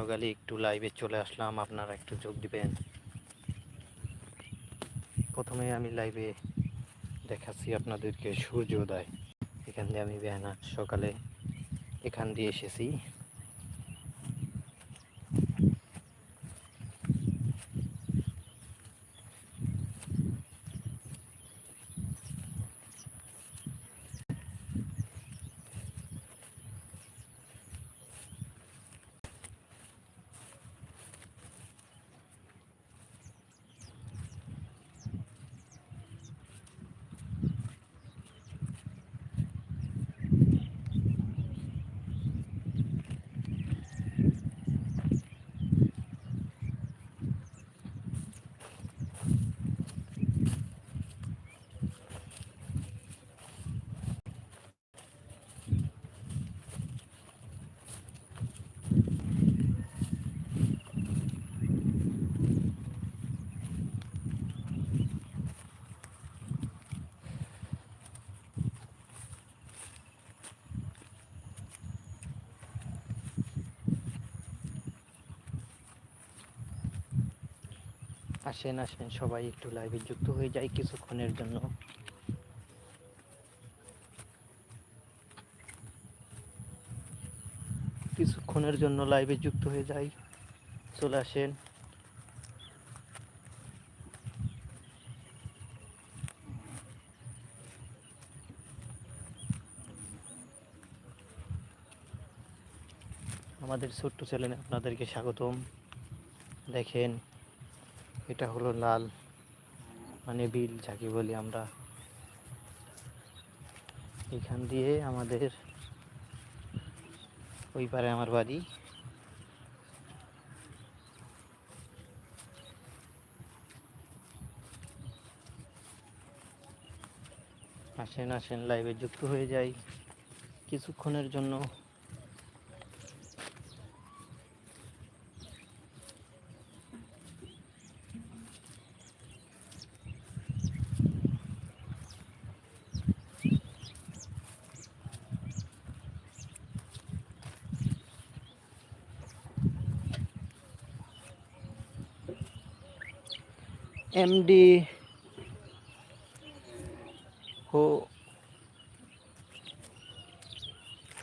সকালে একটু লাইভে চলে আসলাম, আপনারা একটু যোগ দিবেন। প্রথমে আমি লাইভে দেখাচ্ছি আপনাদেরকে সূর্যোদয়। এখান দিয়ে আমি বেহানা সকালে এখান দিয়ে এসেছি। আসেন আসেন, সবাই একটু লাইভে যুক্ত হয়ে যায় কিছুক্ষণের জন্য। কিছুক্ষণের জন্য লাইভে যুক্ত হয়ে যাই চলে আসেন। আমাদের ছোট্ট চ্যানেলে আপনাদেরকে স্বাগতম। দেখেন এটা হলো লাল মানে বিল যাকে বলি আমরা। এখান দিয়ে আমাদের ওই পারে আমার বাড়ি। আসেন আসেন লাইভে যুক্ত হয়ে যাই। কিছুক্ষণের জন্য এমডি হো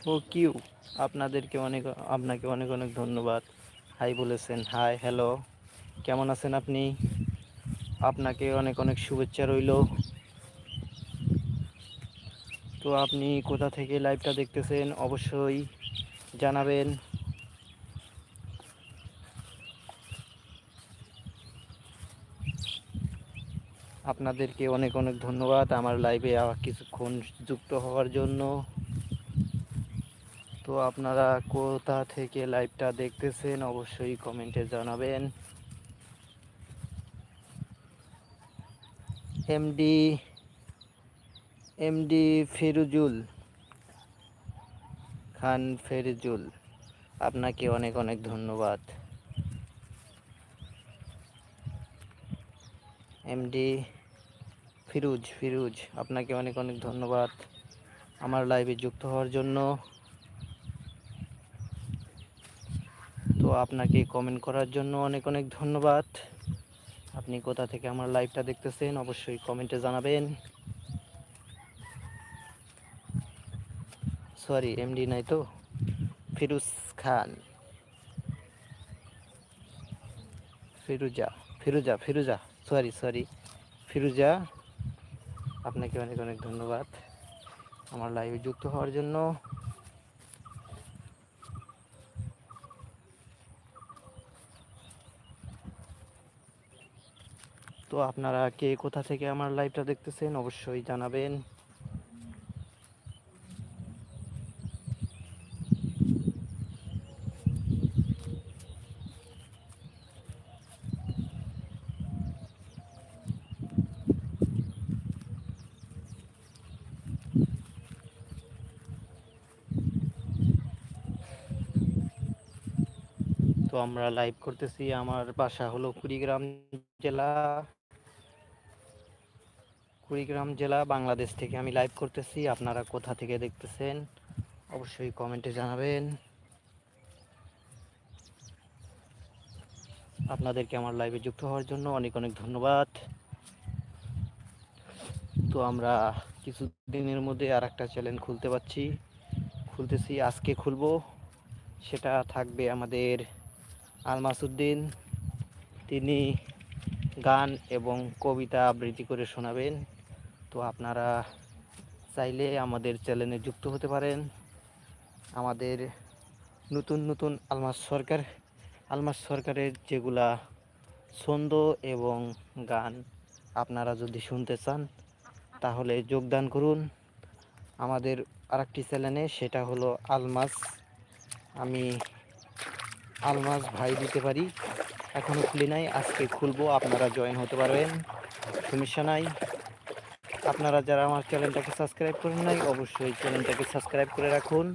ও কিউ আপনাদেরকে অনেক, আপনাকে অনেক অনেক ধন্যবাদ। হাই বলেছেন হাই হ্যালো কেমন আছেন আপনি? আপনাকে অনেক অনেক শুভেচ্ছা রইল। তো আপনি কোথা থেকে লাইভটা দেখতেছেন, অবশ্যই জানাবেন। আপনাদেরকে অনেক অনেক ধন্যবাদ আমার লাইভে আবার কিছুক্ষণ যুক্ত হওয়ার জন্য। তো আপনারা কোথা থেকে লাইভটা দেখতেছেন অবশ্যই কমেন্টে জানাবেন। এমডি এমডি ফেরুজুল খান ফেরজুল, আপনাকে অনেক অনেক ধন্যবাদ। এমডি ফিরুজ ফিরুজ, আপনাকে অনেক অনেক ধন্যবাদ। আমার লাইভে যুক্ত হওয়ার জন্য। তো আপনাকে কমেন্ট করার জন্য অনেক অনেক ধন্যবাদ। আপনি কোথা থেকে আমার লাইভটা দেখতেছেন, অবশ্যই কমেন্টে জানাবেন। সরি এমডি নাই তো? ফিরুজ খান। ফিরুজা ফিরুজা ফিরুজা। সরি সরি ফিরুজা আপনাকে অনেক অনেক ধন্যবাদ আমার লাইভে যুক্ত হওয়ার জন্য। তো আপনারা কে কোথা থেকে আমার লাইভটা দেখতেছেন অবশ্যই জানাবেন। আমরা লাইভ করতেছি, আমার বাসা হলো কুড়িগ্রাম জেলা। কুড়িগ্রাম জেলা বাংলাদেশ থেকে আমি লাইভ করতেছি, আপনারা কোথা থেকে দেখতেছেন অবশ্যই কমেন্টে জানাবেন। আপনাদেরকে আমার লাইভে যুক্ত হওয়ার জন্য অনেক অনেক ধন্যবাদ। তো আমরা কিছু দিনের মধ্যে আর একটা চ্যানেল খুলতে পারছি, খুলতেছি, আজকে খুলবো, সেটা থাকবে আমাদের আলমাসুদ্দিন, তিনি গান এবং কবিতা আবৃত্তি করে শোনাবেন। তো আপনারা চাইলে আমাদের চ্যানেলে যুক্ত হতে পারেন। আমাদের নতুন নতুন আলমাস সরকার, আলমাস সরকারের যেগুলা ছন্দ এবং গান আপনারা যদি শুনতে চান, তাহলে যোগদান করুন। আমাদের আরেকটি চ্যানেলে সেটা হলো আলমাস। আমি আলমাস ভাই দিতে পারি। এখনও খুলি নাই, আজকে খুলবো, আপনারা জয়েন হতে পারবেন। সমস্যা নাই। আপনারা যারা আমার চ্যানেলটাকে সাবস্ক্রাইব করেন নাই, অবশ্যই চ্যানেলটাকে সাবস্ক্রাইব করে রাখুন।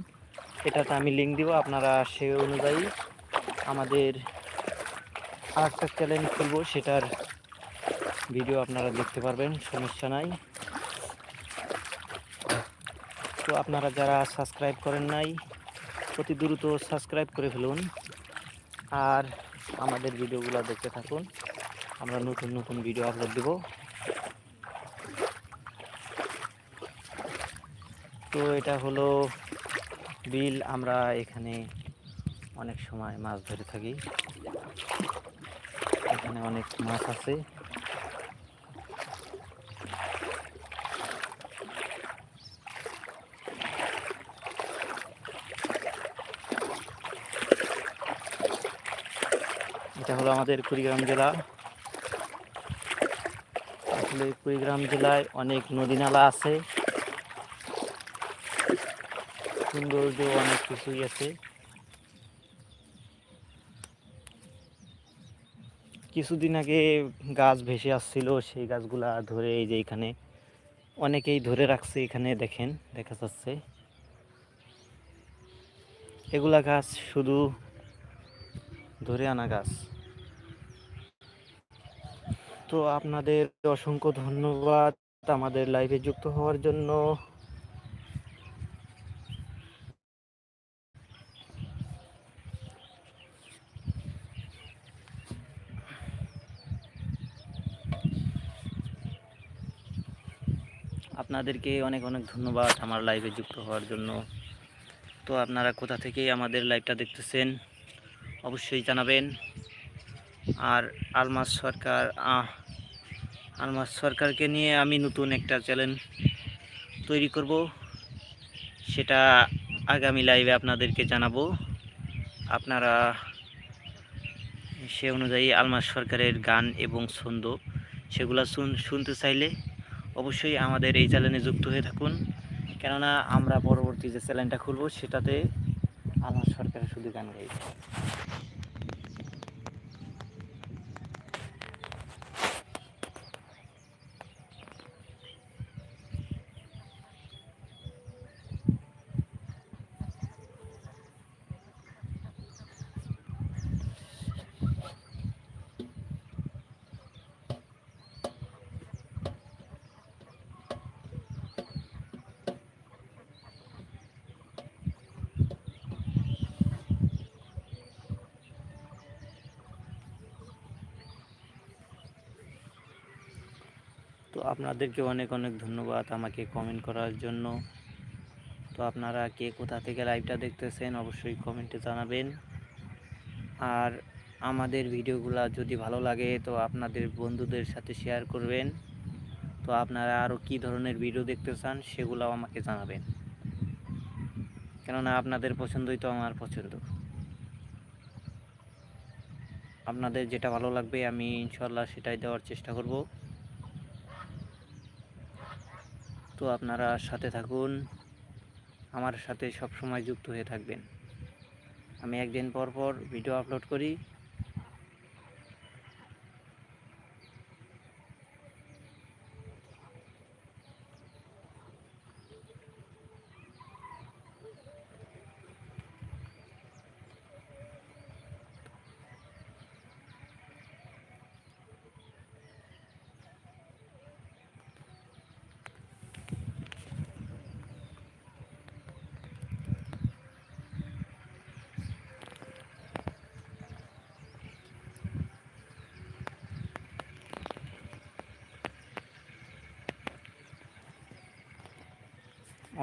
এটাতে আমি লিঙ্ক দিব, আপনারা সে অনুযায়ী আমাদের আরেকটা চ্যানেল খুলবো, সেটার ভিডিও আপনারা দেখতে পারবেন, সমস্যা নাই। তো আপনারা যারা সাবস্ক্রাইব করেন নাই, অতি দ্রুত সাবস্ক্রাইব করে ফেলুন। আর আমাদের ভিডিওগুলো দেখতে থাকুন। আমরা নতুন নতুন ভিডিও আপলোড দেব। তো এটা হলো বিল। আমরা এখানে অনেক সময় মাছ ধরে থাকি। এখানে অনেক মাছ আছে। হলো আমাদের কুড়িগ্রাম জেলা। আসলে কুড়িগ্রাম জেলায় অনেক নদী নালা আছে। সৌন্দর্য অনেক কিছুই আছে। কিছুদিন আগে গাছ ভেসে আসছিল, সেই গাছগুলা ধরে এই যে এখানে অনেকেই ধরে রাখছে এখানে, দেখেন, দেখা যাচ্ছে। এগুলা গাছ শুধু ধরে আনা গাছ। তো আপনাদের অসংখ্য ধন্যবাদ আমাদের লাইভে যুক্ত হওয়ার জন্য। আপনাদেরকে অনেক অনেক ধন্যবাদ আমার লাইভে যুক্ত হওয়ার জন্য। তো আপনারা কোথা থেকে আমাদের লাইভটা দেখতেছেন অবশ্যই জানাবেন। আর আলমাস সরকার আহ, আলমাস সরকারকে নিয়ে আমি নতুন একটা চ্যানেল তৈরি করব। সেটা আগামী লাইভে আপনাদেরকে জানাব। আপনারা সে অনুযায়ী আলমাস সরকারের গান এবং ছন্দ সেগুলো শুন শুনতে চাইলে অবশ্যই আমাদের এই চ্যানেলে যুক্ত হয়ে থাকুন। কেননা আমরা পরবর্তী যে চ্যানেলটা খুলব সেটাতে আলমাস সরকারের শুধু গান গাইবে। আপনাদেরকে অনেক অনেক ধন্যবাদ আমাকে কমেন্ট করার জন্য। তো আপনারা কে কোথা থেকে লাইভটা দেখতেছেন অবশ্যই কমেন্টে জানাবেন। আর আমাদের ভিডিওগুলো যদি ভালো লাগে তো আপনাদের বন্ধুদের সাথে শেয়ার করবেন। তো আপনারা আরও কী ধরনের ভিডিও দেখতে চান সেগুলোও আমাকে জানাবেন। কেননা আপনাদের পছন্দই তো আমার পছন্দ। আপনাদের যেটা ভালো লাগবে আমি ইনশাল্লাহ সেটাই দেওয়ার চেষ্টা করব। তো আপনারা সাথে থাকুন। আমার সাথে সব সময় যুক্ত হয়ে থাকবেন। আমি একদিন পর পর ভিডিও আপলোড করি।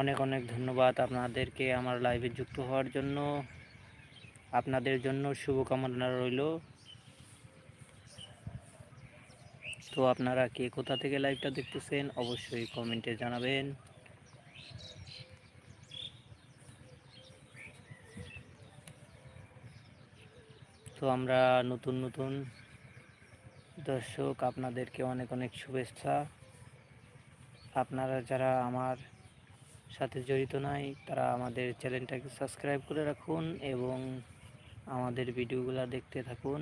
অনেক অনেক ধন্যবাদ আপনাদেরকে আমার লাইভে যুক্ত হওয়ার জন্য। আপনাদের জন্য শুভকামনা রইল। তো আপনারা কে কোথা থেকে লাইভটা দেখতেছেন অবশ্যই কমেন্টে জানাবেন। তো আমরা নতুন নতুন দর্শক, আপনাদেরকে অনেক অনেক শুভেচ্ছা। আপনারা যারা আমার সাথে জড়িত নাই, তারা আমাদের চ্যানেলটাকে সাবস্ক্রাইব করে রাখুন এবং আমাদের ভিডিওগুলো দেখতে থাকুন।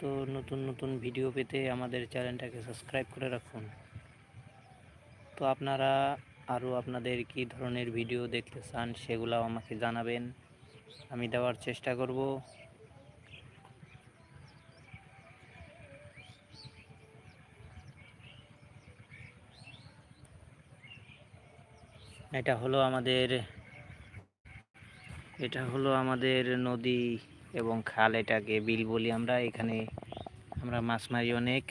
তো নতুন নতুন ভিডিও পেতে আমাদের চ্যানেলটাকে সাবস্ক্রাইব করে রাখুন। তো আপনারা আরও আপনাদের কী ধরনের ভিডিও দেখতে চান সেগুলো আমাকে জানাবেন। আমি দেওয়ার চেষ্টা করব। এটা হলো আমাদের, এটা হলো আমাদের নদী এবং খাল এটাকে বিল বলি আমরা। এখানে আমরা মাছ মারি অনেক।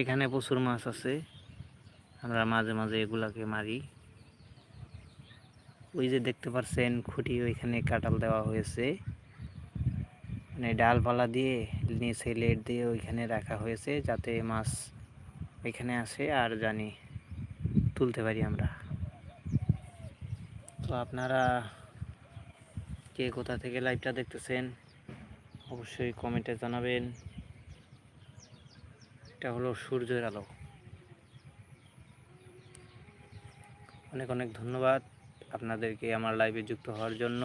এখানে প্রচুর মাছ আছে। আমরা মাঝে মাঝে এগুলাকে মারি। ওই যে দেখতে পাচ্ছেন খুঁটি, ওইখানে কাটাল দেওয়া হয়েছে। মানে ডালপালা দিয়ে নিচে লেট দিয়ে ওইখানে রাখা হয়েছে যাতে মাছ ওইখানে আসে আর জানি তুলতে পারি আমরা। তো আপনারা কে কোথা থেকে লাইভটা দেখতেছেন, অবশ্যই কমেন্টে জানাবেন। এটা হলো সূর্যের আলো। অনেক অনেক ধন্যবাদ আপনাদেরকে আমার লাইভে যুক্ত হওয়ার জন্য।